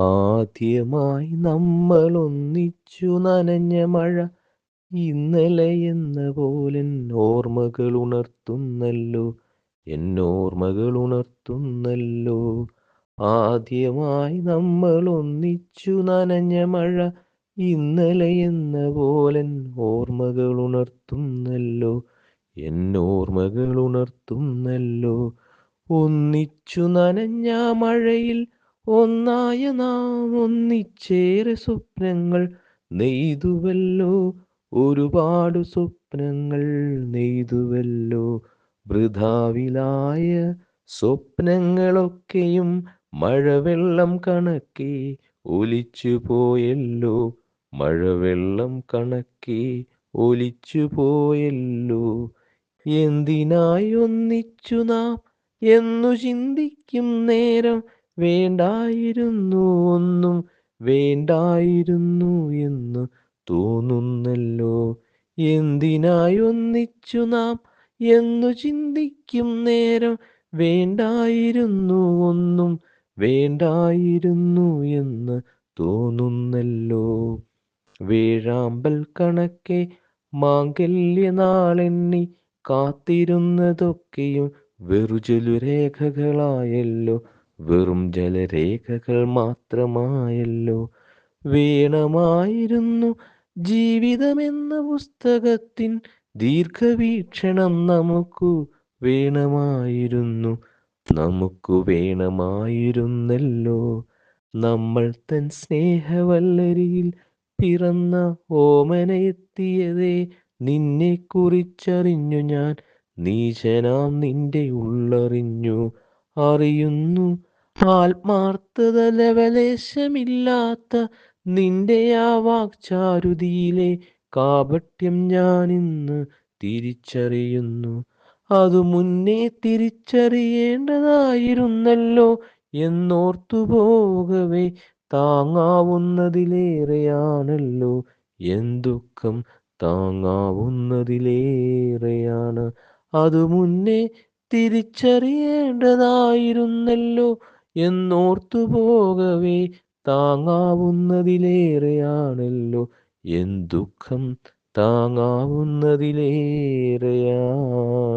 ആദ്യമായി നമ്മൾ ഒന്നിച്ചു നനഞ്ഞ മഴ ഇന്നലെ എന്ന പോലെ ഓർമ്മകൾ ഉണർത്തുന്നല്ലോ എന്നോർമ്മകൾ ഉണർത്തുന്നല്ലോ. ആദ്യമായി നമ്മൾ ഒന്നിച്ചു നനഞ്ഞ മഴ ഇന്നലെ എന്ന പോലെ ഓർമ്മകൾ ഉണർത്തുന്നല്ലോ എന്നോർമ്മകൾ ഉണർത്തുന്നല്ലോ. ഒന്നിച്ചു നനഞ്ഞ മഴയിൽ ഒന്നായ നാം ഒന്നിച്ചേറെ സ്വപ്നങ്ങൾ നെയ്തുവല്ലോ. ഒരുപാട് സ്വപ്നങ്ങൾ നെയ്തുവല്ലോ. വൃഥാവിലായ സ്വപ്നങ്ങളൊക്കെയും മഴവെള്ളം കണക്കി ഒലിച്ചു പോയല്ലോ. മഴവെള്ളം കണക്കി ഒലിച്ചു പോയല്ലോ. എന്തിനായി ഒന്നിച്ചു നാം എന്നു ചിന്തിക്കും നേരം? വേണ്ടായിരുന്നു ഒന്നും വേണ്ടായിരുന്നു എന്ന് തോന്നുന്നല്ലോ. എന്തിനായി ഒന്നിച്ചു നാം എന്നു ചിന്തിക്കും നേരം? വേണ്ടായിരുന്നു ഒന്നും വേണ്ടായിരുന്നു എന്ന് തോന്നുന്നല്ലോ. വേഴാമ്പൽ കണക്കെ മാംഗല്യനാളെണ്ണി കാത്തിരുന്നതൊക്കെയും വെറുജലുരേഖകളായല്ലോ വെറും ജലരേഖകൾ മാത്രമായല്ലോ. വേണമായിരുന്നു ജീവിതമെന്ന പുസ്തകത്തിൻ ദീർഘവീക്ഷണം നമുക്കു വേണമായിരുന്നു. നമുക്ക് വേണമായിരുന്നല്ലോ. നമ്മൾ തൻ സ്നേഹവല്ലരിയിൽ പിറന്ന ഓമനയെത്തിയതേ നിന്നെ കുറിച്ചറിഞ്ഞു ഞാൻ. നീചനാം നിന്റെ ഉള്ളറിഞ്ഞു. അറിയുന്നു ആത്മാർത്ഥത ലവലേശമില്ലാത്ത നിന്റെ ആ വാക്ചാരുതിയിലെ കാപട്യം ഞാൻ ഇന്ന് തിരിച്ചറിയുന്നു. അതു മുന്നേ തിരിച്ചറിയേണ്ടതായിരുന്നല്ലോ എന്നോർത്തു പോകവേ താങ്ങാവുന്നതിലേറെയാണല്ലോ എന്തുക്കം താങ്ങാവുന്നതിലേറെയാണ്. അതു മുന്നേ തിരിച്ചറിയേണ്ടതായിരുന്നല്ലോ എന്നോർത്തു പോകവേ താങ്ങാവുന്നതിലേറെയാണല്ലോ. എന്തുക്കം താങ്ങാവുന്നതിലേറെയാണ്